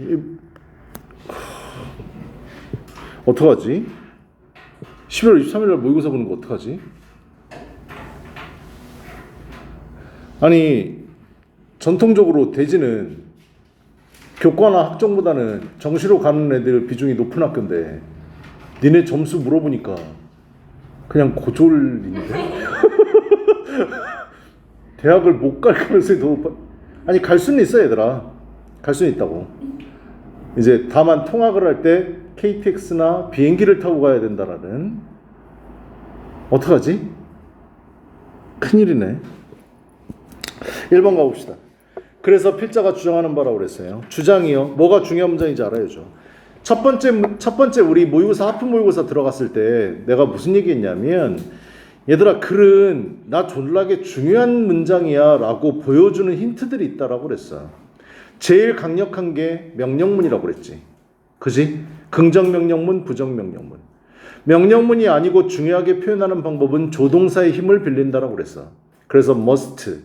이- 어떡하지? 11월 23일 날 모의고사 보는 거 어떡하지? 아니 전통적으로 대지는 교과나 학종보다는 정시로 가는 애들 비중이 높은 학교인데 니네 점수 물어보니까 그냥 고졸인데 대학을 못 갈 가능성이 더 높아 아니 갈 수는 있어 얘들아 갈 수는 있다고. 이제 다만 통학을 할 때 KTX나 비행기를 타고 가야 된다라는. 어떡하지? 큰일이네. 1번 가봅시다. 그래서 필자가 주장하는 바라고 그랬어요. 주장이요. 뭐가 중요한 문장인지 알아야죠. 첫 번째 문- 첫 번째 우리 모의고사 하프 모의고사 들어갔을 때 내가 무슨 얘기 했냐면 얘들아 글은 나 졸라게 중요한 문장이야 라고 보여주는 힌트들이 있다라고 그랬어. 제일 강력한 게 명령문이라고 그랬지. 그지? 긍정 명령문, 부정 명령문. 명령문이 아니고 중요하게 표현하는 방법은 조동사의 힘을 빌린다라고 그랬어. 그래서 must,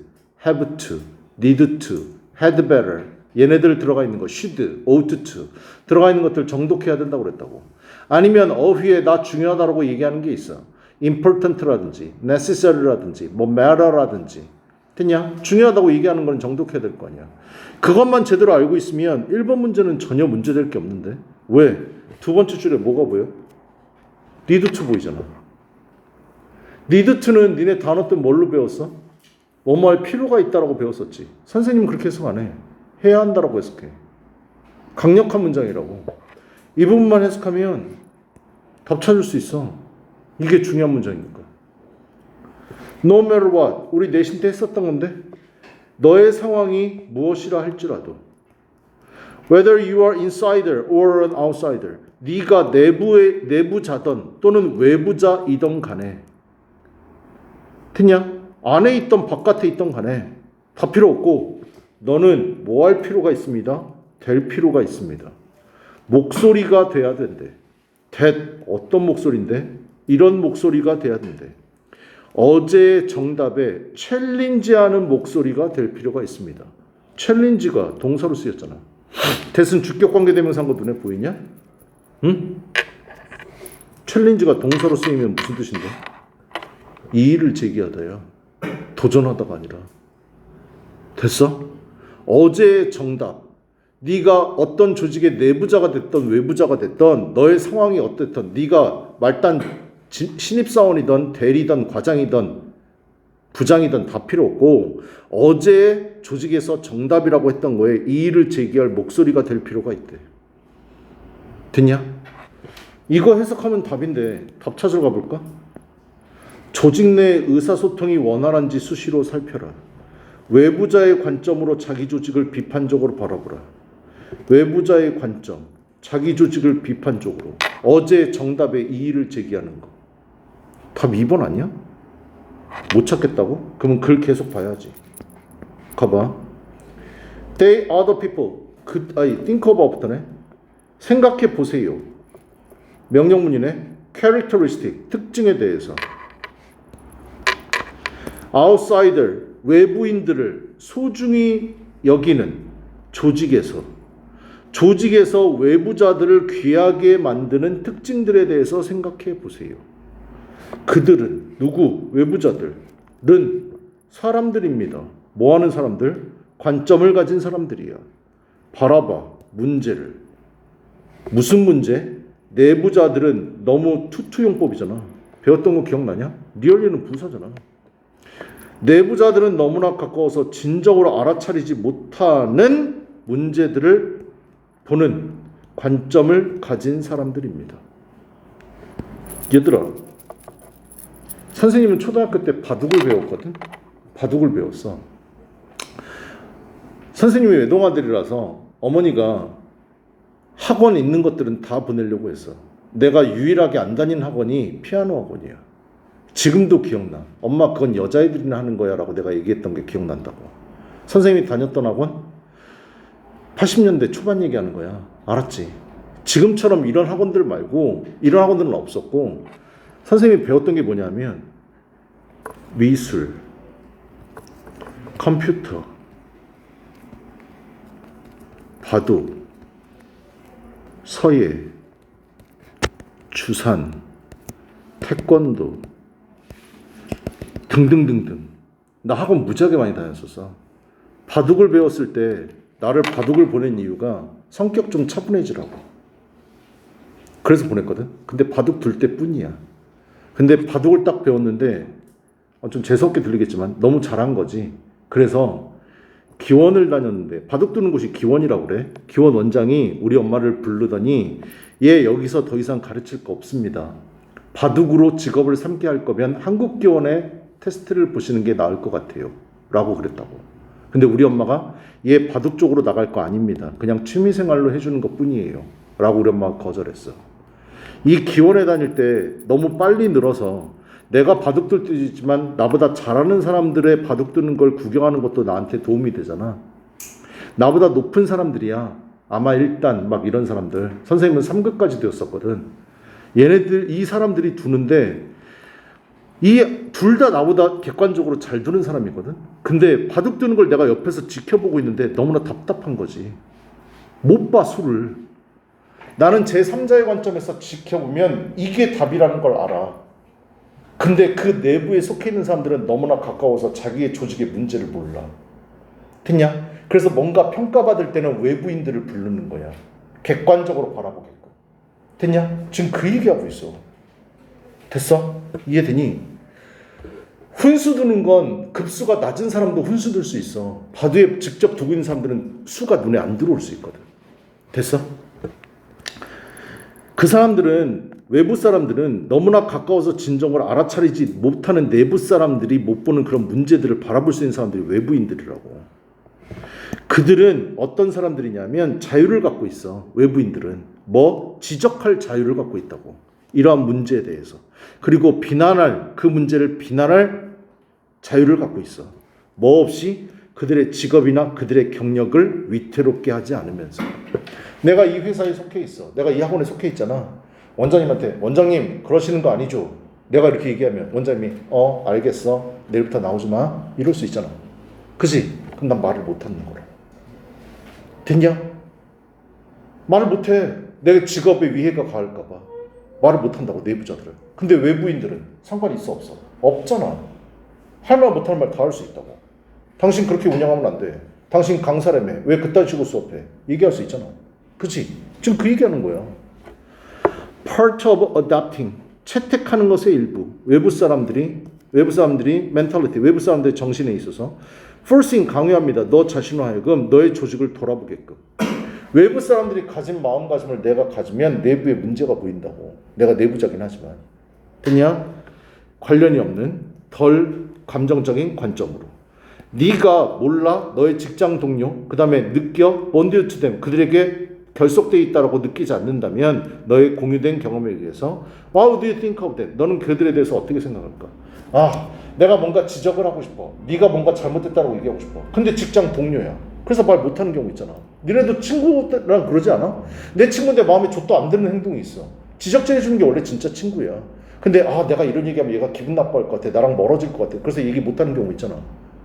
have to, need to, had better 얘네들 들어가 있는 거 should, ought to 들어가 있는 것들 정독해야 된다고 그랬다고. 아니면 어휘에 나 중요하다라고 얘기하는 게 있어. important라든지 necessary라든지 뭐 matter라든지 됐냐? 중요하다고 얘기하는 건 정독해야 될 거 아니야. 그것만 제대로 알고 있으면 1번 문제는 전혀 문제될 게 없는데 왜? 두 번째 줄에 뭐가 보여? need to 보이잖아. need to는 니네 단어 때 뭘로 배웠어? 뭐뭐 할 필요가 있다라고 배웠었지. 선생님은 그렇게 해석 안 해. 해야 한다라고 해석해. 강력한 문장이라고. 이 부분만 해석하면 답 찾을 수 있어. 이게 중요한 문장이니까. No matter what. 우리 내신 때 했었던 건데 너의 상황이 무엇이라 할지라도 whether you are insider or an outsider 네가 내부의 내부자든 또는 외부자이던 간에 됐냐? 안에 있던 바깥에 있던 간에 다 필요 없고 너는 뭐 할 필요가 있습니다. 될 필요가 있습니다. 목소리가 돼야 된대. 대 어떤 목소리인데? 이런 목소리가 돼야 된대. 어제의 정답에 챌린지하는 목소리가 될 필요가 있습니다. 챌린지가 동사로 쓰였잖아. 대신 주격 관계 대명사인 거 눈에 보이냐? 응? 챌린지가 동사로 쓰이면 무슨 뜻인데? 이의를 제기하다야. 도전하다가 아니라. 됐어? 어제의 정답. 네가 어떤 조직의 내부자가 됐던 외부자가 됐던 너의 상황이 어땠던 네가 말단 지- 신입사원이든 대리든 과장이든 부장이든 다 필요 없고 어제 조직에서 정답이라고 했던 거에 이의를 제기할 목소리가 될 필요가 있대. 됐냐? 이거 해석하면 답인데 답 찾으러 가볼까? 조직 내 의사소통이 원활한지 수시로 살펴라. 외부자의 관점으로 자기 조직을 비판적으로 바라보라. 외부자의 관점, 자기 조직을 비판적으로 어제 정답에 이의를 제기하는 거. 답 2번 아니야? 못 찾겠다고? 그러면 글 계속 봐야지. 가봐. They the people. 그, 아니, think about네. 생각해 보세요. 명령문이네. characteristic. 특징에 대해서. outsider. 외부인들을 소중히 여기는 조직에서. 조직에서 외부자들을 귀하게 만드는 특징들에 대해서 생각해 보세요. 그들은 누구? 외부자들은 사람들입니다. 뭐 하는 사람들? 관점을 가진 사람들이야. 바라봐. 문제를. 무슨 문제? 내부자들은 너무 투투용법이잖아. 배웠던 거 기억나냐? 리얼리는 부사잖아. 내부자들은 너무나 가까워서 진정으로 알아차리지 못하는 문제들을 보는 관점을 가진 사람들입니다. 얘들아, 선생님은 초등학교 때 바둑을 배웠거든? 바둑을 배웠어. 선생님이 외동아들이라서 어머니가 학원 있는 것들은 다 보내려고 했어. 내가 유일하게 안 다닌 학원이 피아노 학원이야. 지금도 기억나. 엄마 그건 여자애들이나 하는 거야 라고 내가 얘기했던 게 기억난다고. 선생님이 다녔던 학원? 80년대 초반 얘기하는 거야. 알았지? 지금처럼 이런 학원들 말고 이런 학원들은 없었고 선생님이 배웠던 게 뭐냐면 미술, 컴퓨터, 바둑, 서예, 주산, 태권도 등등등등. 나 학원 무지하게 많이 다녔었어. 바둑을 배웠을 때 나를 바둑을 보낸 이유가 성격 좀 차분해지라고. 그래서 보냈거든. 근데 바둑 둘 때뿐이야. 근데 바둑을 딱 배웠는데 어, 좀 재수없게 들리겠지만 너무 잘한 거지. 그래서 기원을 다녔는데 바둑 두는 곳이 기원이라고 그래. 기원 원장이 우리 엄마를 부르더니 얘 여기서 더 이상 가르칠 거 없습니다. 바둑으로 직업을 삼게 할 거면 한국 기원의 테스트를 보시는 게 나을 것 같아요. 라고 그랬다고. 근데 우리 엄마가 얘 바둑 쪽으로 나갈 거 아닙니다. 그냥 취미 생활로 해주는 것 뿐이에요. 라고 우리 엄마가 거절했어. 이 기원에 다닐 때 너무 빨리 늘어서 내가 바둑 둘 때지만 나보다 잘하는 사람들의 바둑 두는 걸 구경하는 것도 나한테 도움이 되잖아. 나보다 높은 사람들이야. 아마 일단 막 이런 사람들. 선생님은 3급까지 되었었거든. 얘네들 이 사람들이 두는데 이 둘 다 나보다 객관적으로 잘 두는 사람이거든. 근데 바둑 두는 걸 내가 옆에서 지켜보고 있는데 너무나 답답한 거지. 못 봐 수를. 나는 제 3자의 관점에서 지켜보면 이게 답이라는 걸 알아. 근데 그 내부에 속해 있는 사람들은 너무나 가까워서 자기의 조직의 문제를 몰라. 됐냐? 그래서 뭔가 평가받을 때는 외부인들을 부르는 거야. 객관적으로 바라보게끔. 됐냐? 지금 그 얘기하고 있어. 됐어? 이해되니? 훈수 두는 건 급수가 낮은 사람도 훈수 둘수 있어. 바둑에 직접 두고 있는 사람들은 수가 눈에 안 들어올 수 있거든. 됐어? 그 사람들은 외부 사람들은 너무나 가까워서 진정을 알아차리지 못하는 내부 사람들이 못 보는 그런 문제들을 바라볼 수 있는 사람들이 외부인들이라고. 그들은 어떤 사람들이냐면 자유를 갖고 있어. 외부인들은 뭐 지적할 자유를 갖고 있다고. 이러한 문제에 대해서. 그리고 비난할 그 문제를 비난할 자유를 갖고 있어. 뭐 없이 그들의 직업이나 그들의 경력을 위태롭게 하지 않으면서. 내가 이 회사에 속해 있어. 내가 이 학원에 속해 있잖아. 원장님한테 원장님 그러시는 거 아니죠? 내가 이렇게 얘기하면 원장님이 어 알겠어 내일부터 나오지 마 이럴 수 있잖아. 그지? 그럼 난 말을 못 하는 거라. 됐냐? 말을 못 해. 내 직업에 위해가 가할까 봐 말을 못 한다고 내부자들은. 근데 외부인들은 상관이 있어 없어? 없잖아. 할 말 못할 말 다 할 수 있다고. 당신 그렇게 운영하면 안 돼. 당신 강사라며 왜 그딴 식으로 수업해? 얘기할 수 있잖아. 그치? 지금 그 얘기하는 거야. Part of adapting 채택하는 것의 일부 외부 사람들이 외부 사람들이 mentality 외부 사람들의 정신에 있어서 forcing 강요합니다. 너 자신을 하여금 너의 조직을 돌아보게끔. 외부 사람들이 가진 마음가짐을 내가 가지면 내부에 문제가 보인다고 내가 내부자긴 하지만. 됐냐 관련이 없는 덜 감정적인 관점으로. 네가 몰라 너의 직장 동료 그 다음에 느껴 투them 그들에게 결속되어 있다라고 느끼지 않는다면 너의 공유된 경험에 의해서 What do you think of them? 너는 그들에 대해서 어떻게 생각할까? 아, 내가 뭔가 지적을 하고 싶어. 네가 뭔가 잘못했다고 얘기하고 싶어. 근데 직장 동료야. 그래서 말 못하는 경우 있잖아. 니네도 친구랑 그러지 않아? 내 친구인데 마음에 좆도 안 드는 행동이 있어. 지적질 해주는 게 원래 진짜 친구야. 근데 아 내가 이런 얘기하면 얘가 기분 나빠할 것 같아. 나랑 멀어질 것 같아. 그래서 얘기 못하는 경우 있잖아.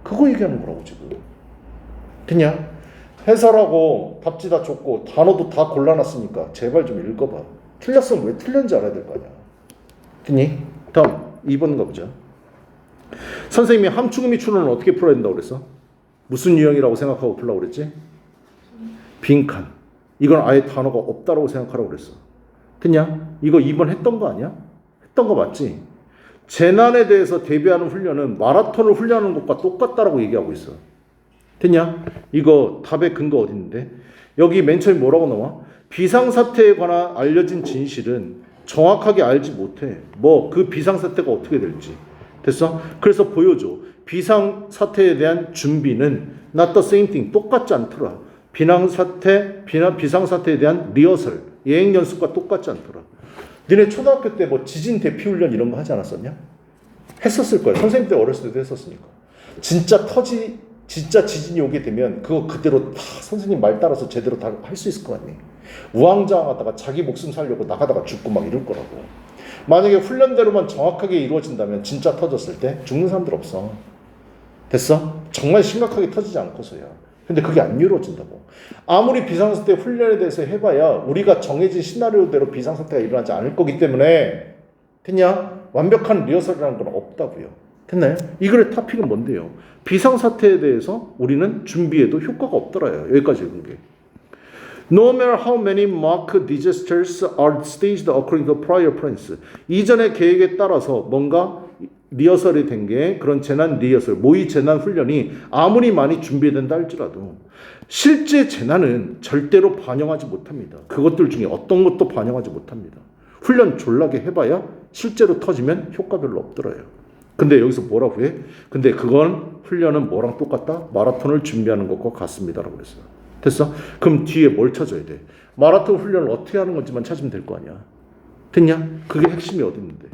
그거 얘기하는 거라고 지금. 됐냐? 해설하고 답지 다 줬고 단어도 다 골라놨으니까 제발 좀 읽어봐. 틀렸으면 왜 틀렸는지 알아야 될 거 아니야. 됐니? 다음 2번 가보자. 선생님이 함축음이 추론을 어떻게 풀어야 된다고 그랬어? 무슨 유형이라고 생각하고 풀라고 그랬지? 빈칸. 이건 아예 단어가 없다라고 생각하라고 그랬어. 됐냐? 이거 2번 했던 거 아니야? 했던 거 맞지? 재난에 대해서 대비하는 훈련은 마라톤을 훈련하는 것과 똑같다라고 얘기하고 있어. 됐냐? 이거 답의 근거 어디 있는데? 여기 맨 처음에 뭐라고 나와? 비상사태에 관한 알려진 진실은 정확하게 알지 못해. 뭐 그 비상사태가 어떻게 될지. 됐어? 그래서 보여줘. 비상사태에 대한 준비는 not the same thing. 똑같지 않더라. 비상사태, 비나, 비상사태에 대한 리허설, 예행 연습과 똑같지 않더라. 너네 초등학교 때 뭐 지진 대피 훈련 이런 거 하지 않았었냐? 했었을 거야. 선생님 때 어렸을 때도 했었으니까. 진짜 터지 진짜 지진이 오게 되면 그거 그대로 다 선생님 말 따라서 제대로 다 할 수 있을 것 같니? 우왕좌왕하다가 자기 목숨 살려고 나가다가 죽고 막 이럴 거라고. 만약에 훈련대로만 정확하게 이루어진다면 진짜 터졌을 때 죽는 사람들 없어. 됐어? 정말 심각하게 터지지 않고서야. 근데 그게 안 이루어진다고. 아무리 비상사태 훈련에 대해서 해봐야 우리가 정해진 시나리오대로 비상사태가 일어나지 않을 거기 때문에 됐냐? 완벽한 리허설이라는 건 없다고요. 됐나요? 이 글의 토픽은 뭔데요? 비상사태에 대해서 우리는 준비해도 효과가 없더라요. 여기까지 읽은 게. No matter how many mock disasters are staged according to prior plans. 이전의 계획에 따라서 뭔가 리허설이 된 게 그런 재난 리허설, 모의 재난 훈련이 아무리 많이 준비된다 할지라도 실제 재난은 절대로 반영하지 못합니다. 그것들 중에 어떤 것도 반영하지 못합니다. 훈련 졸라게 해봐야 실제로 터지면 효과 별로 없더라요. 근데 여기서 뭐라고 해? 근데 그건 훈련은 뭐랑 똑같다? 마라톤을 준비하는 것과 같습니다라고 그랬어요. 됐어? 그럼 뒤에 뭘 찾아야 돼? 마라톤 훈련을 어떻게 하는 건지만 찾으면 될 거 아니야. 됐냐? 그게 핵심이 어디 있는데?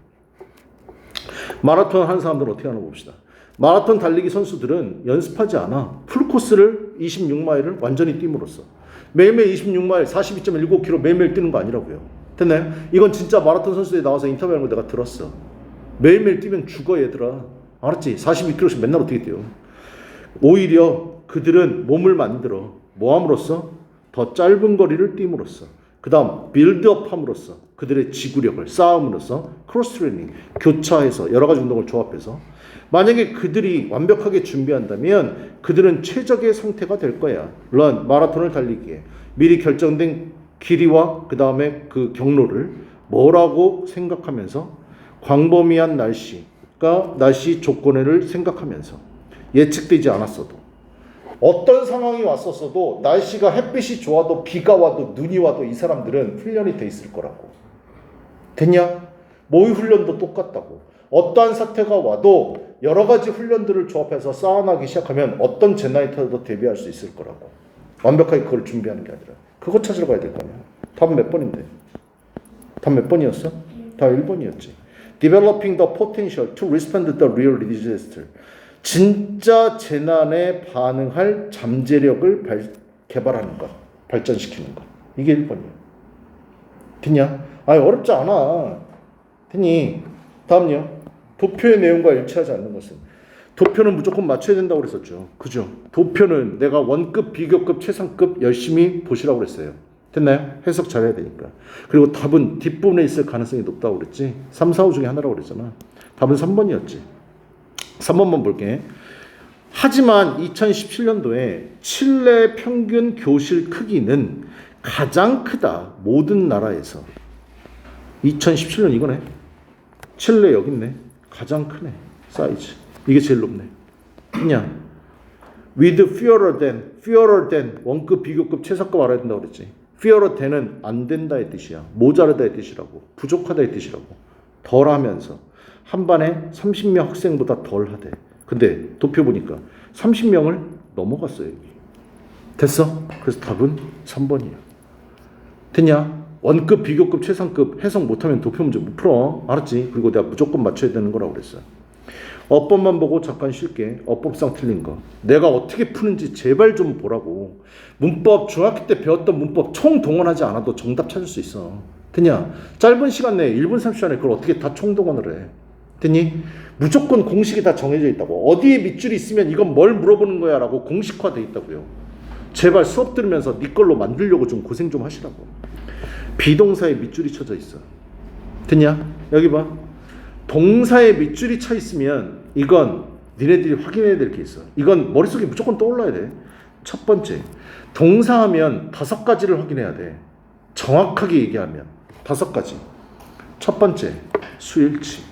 마라톤 하는 사람들은 어떻게 하나 봅시다. 마라톤 달리기 선수들은 연습하지 않아. 풀코스를 26마일을 완전히 뛰므로써 매일매일 26마일 42.19km 매일매일 뛰는 거 아니라고요. 됐나요? 이건 진짜 마라톤 선수들이 나와서 인터뷰하는 거 내가 들었어. 매일매일 뛰면 죽어 얘들아. 알았지? 42km씩 맨날 어떻게 뛰어. 오히려 그들은 몸을 만들어 뭐함으로써 더 짧은 거리를 뛰므로써 그 다음 빌드업함으로써 그들의 지구력을 쌓음으로써 크로스 트레이닝 교차해서 여러 가지 운동을 조합해서 만약에 그들이 완벽하게 준비한다면 그들은 최적의 상태가 될 거야. 런 마라톤을 달리기에 미리 결정된 길이와 그 다음에 그 경로를 뭐라고 생각하면서 광범위한 날씨가 날씨 조건을 생각하면서 예측되지 않았어도 어떤 상황이 왔었어도 날씨가 햇빛이 좋아도 비가 와도 눈이 와도 이 사람들은 훈련이 돼 있을 거라고. 됐냐? 모의 훈련도 똑같다고. 어떠한 사태가 와도 여러 가지 훈련들을 조합해서 쌓아나기 시작하면 어떤 재난이 터져도 대비할 수 있을 거라고. 완벽하게 그걸 준비하는 게 아니라. 그거 찾으러 가야 될 거 아니야. 답은 몇 번인데? 답 몇 번이었어? 다 1번이었지. Developing the potential to respond to the real disaster. 진짜 재난에 반응할 잠재력을 발, 개발하는 것, 발전시키는 것. 이게 1번이에요. 됐냐? 아니, 어렵지 않아. 됐니? 다음요. 도표의 내용과 일치하지 않는 것은 도표는 무조건 맞춰야 된다고 그랬었죠. 그죠? 도표는 내가 원급, 비교급, 최상급 열심히 보시라고 그랬어요. 됐나요? 해석 잘해야 되니까. 그리고 답은 뒷부분에 있을 가능성이 높다고 그랬지. 3, 4, 5 중에 하나라고 그랬잖아. 답은 3번이었지. 3번만 볼게. 하지만 2017년도에 칠레 평균 교실 크기는 가장 크다. 모든 나라에서. 2017년 이거네. 칠레 여기 있네. 가장 크네. 사이즈. 이게 제일 높네. 그냥 with fewer than, fewer than 원급, 비교급, 최상급 알아야 된다고 그랬지. Fewer than은 안 된다의 뜻이야. 모자르다의 뜻이라고. 부족하다의 뜻이라고. 덜 하면서. 한 반에 30명 학생보다 덜 하대. 근데 도표 보니까 30명을 넘어갔어요, 여기. 됐어? 그래서 답은 3번이야. 됐냐? 원급, 비교급, 최상급 해석 못하면 도표 문제 못 풀어. 알았지? 그리고 내가 무조건 맞춰야 되는 거라고 그랬어. 어법만 보고 잠깐 쉴게. 어법상 틀린 거. 내가 어떻게 푸는지 제발 좀 보라고. 문법, 중학교 때 배웠던 문법 총동원하지 않아도 정답 찾을 수 있어. 됐냐? 짧은 시간 내에 1분 30초 안에 그걸 어떻게 다 총동원을 해. 됐니? 무조건 공식이 다 정해져 있다고. 어디에 밑줄이 있으면 이건 뭘 물어보는 거야 라고 공식화돼 있다고요. 제발 수업 들으면서 네 걸로 만들려고 좀 고생 좀 하시라고. 비동사에 밑줄이 쳐져 있어. 됐냐? 여기 봐. 동사에 밑줄이 쳐 있으면 이건 니네들이 확인해야 될 게 있어. 이건 머릿속에 무조건 떠올라야 돼. 첫 번째, 동사하면 다섯 가지를 확인해야 돼. 정확하게 얘기하면 다섯 가지. 첫 번째, 수일치.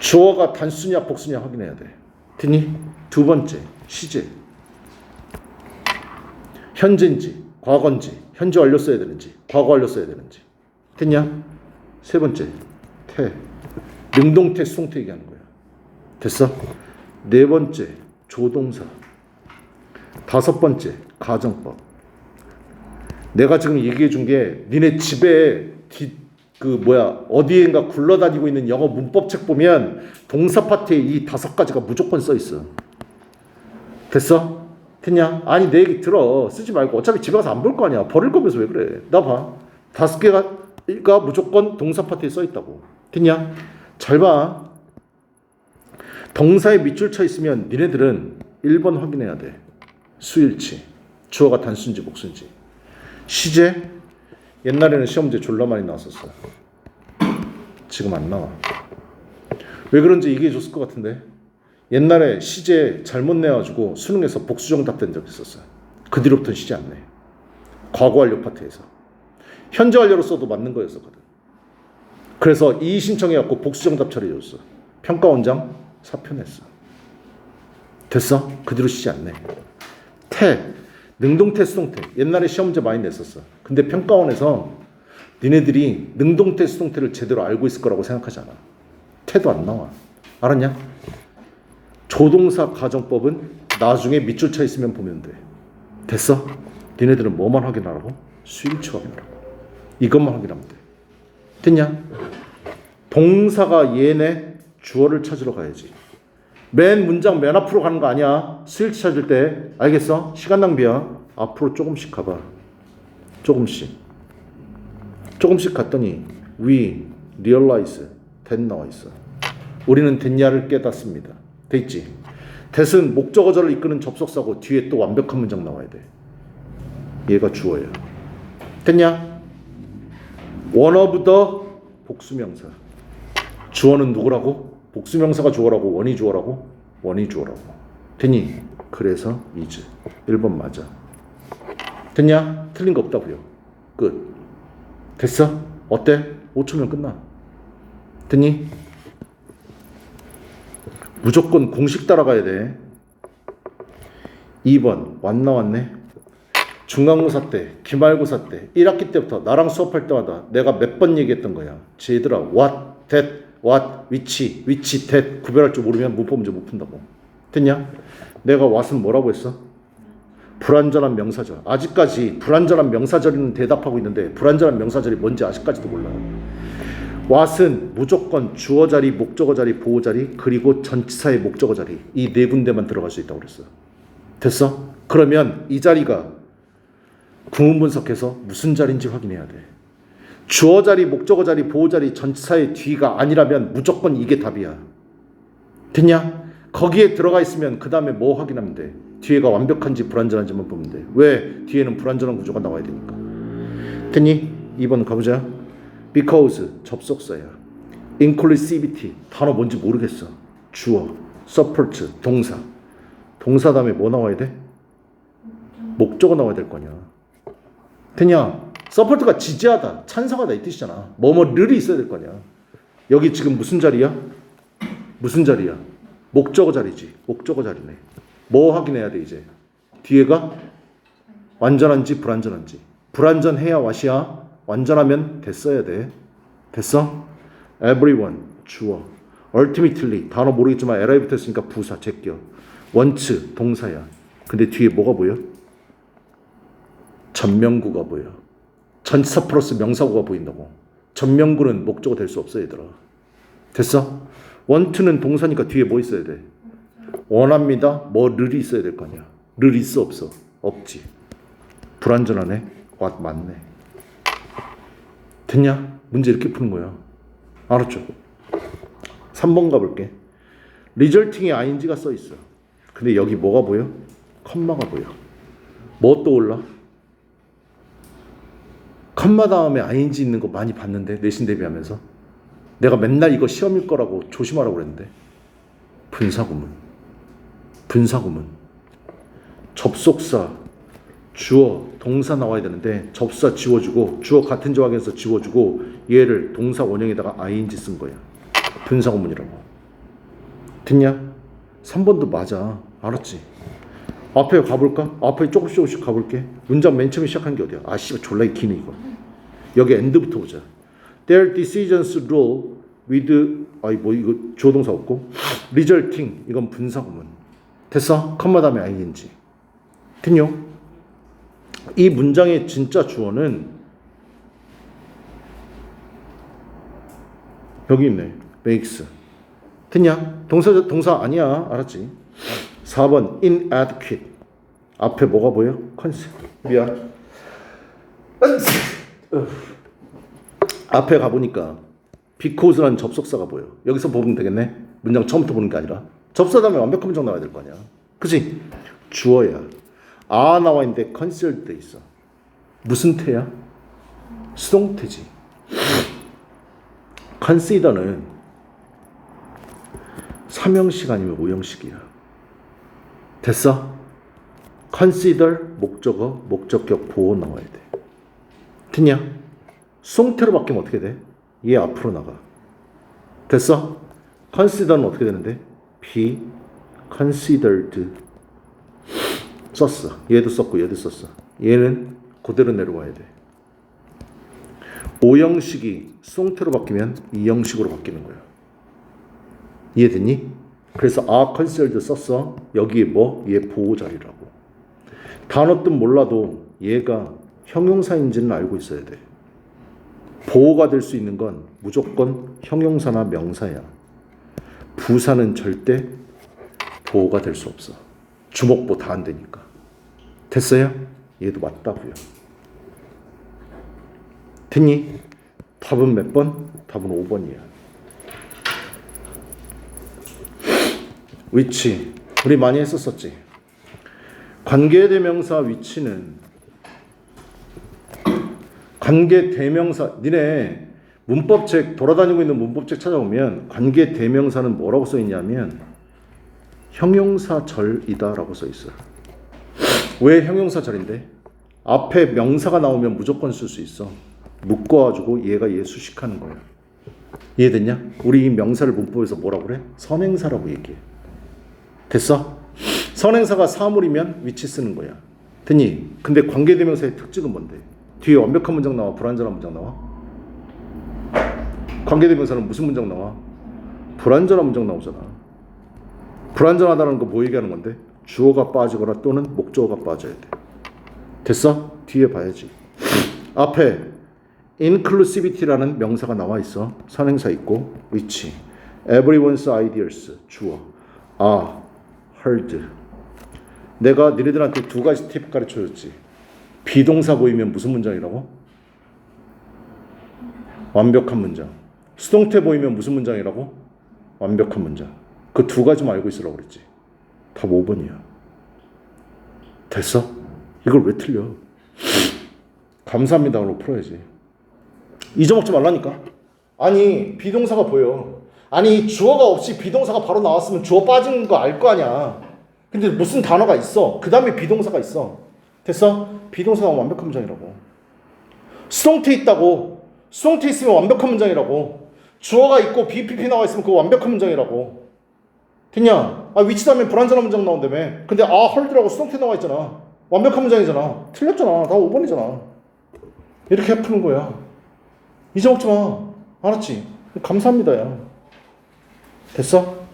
주어가 단수냐 복수냐 확인해야 돼. 됐니? 두 번째, 시제. 현재인지, 과거인지, 현재 완료 써야 되는지, 과거 완료 써야 되는지. 됐냐? 세 번째, 태. 능동태, 수동태 얘기하는 거야. 됐어? 네 번째, 조동사. 다섯 번째, 가정법. 내가 지금 얘기해 준 게 니네 집에 디, 그 뭐야 어디엔가 굴러다니고 있는 영어 문법책 보면 동사 파트에 이 다섯 가지가 무조건 써 있어. 됐어? 됐냐? 아니 내 얘기 들어 쓰지 말고 어차피 집에 가서 안 볼 거 아니야 버릴 거면서 왜 그래? 나 봐. 다섯 개가 가 무조건 동사 파트에 써 있다고. 됐냐? 잘 봐. 동사에 밑줄 쳐 있으면 니네들은 1번 확인해야 돼. 수일치. 주어가 단수인지 복수인지. 시제 옛날에는 시험 문제 졸라 많이 나왔었어요. 지금 안 나와. 왜 그런지 얘기해 줬을 것 같은데. 옛날에 시제 잘못 내가지고 수능에서 복수 정답 된 적 있었어요. 그 뒤로부터는 시제 안 내. 과거 완료 파트에서. 현재 완료로 써도 맞는 거였었거든. 그래서 이의 신청해갖고 복수 정답 처리해줬어. 평가 원장 사표 냈어. 됐어? 그 뒤로 안 내. 태, 능동태, 수동태. 옛날에 시험 문제 많이 냈었어. 근데 평가원에서 니네들이 능동태, 수동태를 제대로 알고 있을 거라고 생각하지 않아. 태도 안 나와. 알았냐? 조동사 가정법은 나중에 밑줄 쳐 있으면 보면 돼. 됐어? 니네들은 뭐만 확인하라고? 수일치 확인하라고. 이것만 확인하면 돼. 됐냐? 동사가 얘네 주어를 찾으러 가야지. 맨 문장 맨 앞으로 가는 거 아니야. 수일치 찾을 때 알겠어? 시간 낭비야. 앞으로 조금씩 가봐. 조금씩. 조금씩 갔더니 we realize that 나와 있어. 우리는 됐냐를 깨닫습니다. 돼 있지. that은 목적어절을 이끄는 접속사고 뒤에 또 완벽한 문장 나와야 돼. 얘가 주어야. 됐냐? The 복수명사. 주어는 누구라고? 복수명사가 주어라고 원이 주어라고? 원이 주어라고. 됐니? 그래서 is. 1번 맞아. 됐냐? 틀린 거 없다고요. 끝. 됐어? 어때? 5초면 끝나. 됐니? 무조건 공식 따라가야 돼. 2번 완 나왔네. 중간고사 때, 기말고사 때, 1학기 때부터 나랑 수업할 때마다 내가 몇 번 얘기했던 거야. 쟤들아, what, that, what, which, which, that 구별할 줄 모르면 문법 문제 못 푼다고. 됐냐? 내가 what은 뭐라고 했어? 불완전한 명사절. 아직까지 불완전한 명사절이는 대답하고 있는데 불완전한 명사절이 뭔지 아직까지도 몰라요. what은 무조건 주어 자리, 목적어 자리, 보호 자리, 그리고 전치사의 목적어 자리 이 네 군데만 들어갈 수 있다고 그랬어. 됐어? 그러면 이 자리가 구문 분석해서 무슨 자리인지 확인해야 돼. 주어 자리, 목적어 자리, 보호 자리, 전치사의 뒤가 아니라면 무조건 이게 답이야. 됐냐? 거기에 들어가 있으면 그 다음에 뭐 확인하면 돼? 뒤에가 완벽한지 불완전한지만 보면 돼. 왜? 뒤에는 불완전한 구조가 나와야 되니까. 됐니? 2번 가보자. because 접속사야. inclusivity 단어 뭔지 모르겠어. 주어, support 동사. 동사 다음에 뭐 나와야 돼? 목적어 나와야 될 거냐. 됐냐? support가 지지하다, 찬성하다 이 뜻이잖아. 뭐뭐를 있어야 될 거냐. 여기 지금 무슨 자리야? 무슨 자리야? 목적어 자리지. 목적어 자리네. 뭐 확인해야 돼 이제? 뒤에가 완전한지 불완전한지. 불완전해야 와시야. 완전하면 됐어야 돼. 됐어? everyone 주어. ultimately 단어 모르겠지만 LI 붙었으니까 부사 제껴. 원츠 동사야. 근데 뒤에 뭐가 보여? 전명구가 보여. 전치사 플러스 명사구가 보인다고. 전명구는 목적어 될 수 없어 얘들아. 됐어? 원투는 동사니까 뒤에 뭐 있어야 돼? 원합니다. 뭐 르이 있어야 될 거 아니야. 르 있어 없어? 없지. 불완전하네. 와 맞네. 됐냐? 문제 이렇게 푸는 거야. 알았죠? 3번 가볼게. 리절팅에 ing가 써 있어. 근데 여기 뭐가 보여? 컴마가 보여. 뭐 떠올라? 컴마 다음에 ing 있는 거 많이 봤는데 내신 대비하면서? 내가 맨날 이거 시험일 거라고 조심하라고 그랬는데? 분사구문. 분사구문. 접속사 주어 동사 나와야 되는데 접사 지워주고 주어 같은 조항에서 지워주고 얘를 동사 원형에다가 ing 쓴 거야. 분사 구문이라고. 됐냐? 3번도 맞아. 알았지? 앞에 가볼까? 앞에 조금씩 조금씩 가볼게 문장 맨 처음에 시작한 게 어디야? 아 씨발 졸라 기네 이거 여기 end부터 보자 Their decisions rule with 아이 뭐 이거 주어동사 없고 resulting 이건 분사구문 됐어? 컴마 다음에 ing 됐냐? 이 문장의 진짜 주어는 여기 있네 makes 됐냐? 동사 동사 아니야 알았지? 4번 inadequate 앞에 뭐가 보여? 컨셉 미안 앞에 가보니까 because라는 접속사가 보여. 여기서 보면 되겠네. 문장 처음부터 보는 게 아니라 접사 다음에 완벽한 문장 나와야 될 거 아니야. 그지? 주어야. 아 나와 있는데 concealed 돼 있어. 무슨 태야? 수동태지. consider는 삼형식 아니면 오형식이야. 됐어? consider 목적어 목적격 보호 나와야 돼. 됐냐? 수동태로 바뀌면 어떻게 돼? 얘 앞으로 나가. 됐어? consider는 어떻게 되는데? be considered 썼어. 얘도 썼고 얘도 썼어. 얘는 그대로 내려와야 돼. 오형식이 수동태로 바뀌면 이형식으로 바뀌는 거야. 이해됐니? 그래서 아 컨셀드 썼어. 여기 뭐? 얘 보호 자리라고. 단어 뜻 몰라도 얘가 형용사인지는 알고 있어야 돼. 보호가 될 수 있는 건 무조건 형용사나 명사야. 부사는 절대 보호가 될 수 없어. 주목보 다 안 되니까. 됐어요? 얘도 맞다고요. 됐니? 답은 몇 번? 답은 5번이야. 위치. 우리 많이 했었었지. 관계대명사 위치는 관계대명사 니네 문법책 돌아다니고 있는 문법책 찾아보면 관계대명사는 뭐라고 써 있냐면 형용사절이다라고 써 있어. 왜 형용사절인데? 앞에 명사가 나오면 무조건 쓸 수 있어. 묶어가지고 얘가 얘 수식하는 거야. 이해됐냐? 우리 이 명사를 문법에서 뭐라고 그래? 선행사라고 얘기해. 됐어? 선행사가 사물이면 위치 쓰는 거야. 됐니? 근데 관계대명사의 특징은 뭔데? 뒤에 완벽한 문장 나와, 불완전한 문장 나와? 관계대명사는 무슨 문장 나와? 불완전한 문장 나오잖아. 불완전하다는 거 뭐 얘기하는 건데? 주어가 빠지거나 또는 목적어가 빠져야 돼. 됐어? 뒤에 봐야지. 앞에 inclusivity라는 명사가 나와 있어. 선행사 있고 which everyone's ideas 주어 are heard. 내가 너희들한테 두 가지 팁 가르쳐 줬지. 비동사 보이면 무슨 문장이라고? 완벽한 문장. 수동태 보이면 무슨 문장이라고? 완벽한 문장. 그 두 가지만 알고 있으라고 그랬지. 답 5번이야. 됐어? 이걸 왜 틀려? 감사합니다로 풀어야지. 잊어먹지 말라니까. 아니 비동사가 보여. 아니 주어가 없이 비동사가 바로 나왔으면 주어 빠진 거 알 거 아니야. 근데 무슨 단어가 있어. 그 다음에 비동사가 있어. 됐어? 비동사가 완벽한 문장이라고. 수동태 있다고. 수동태 있으면 완벽한 문장이라고. 주어가 있고 BPP 나와 있으면 그거 완벽한 문장이라고. 됐냐? 아 위치 다음에 불완전한 문장 나온다며. 근데 아 헐드라고 수동태 나와 있잖아. 완벽한 문장이잖아. 틀렸잖아. 다 5번이잖아. 이렇게 푸는 거야. 잊어먹지 마. 알았지? 감사합니다 야. 됐어?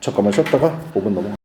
잠깐만 쉬었다가 5분 넘어.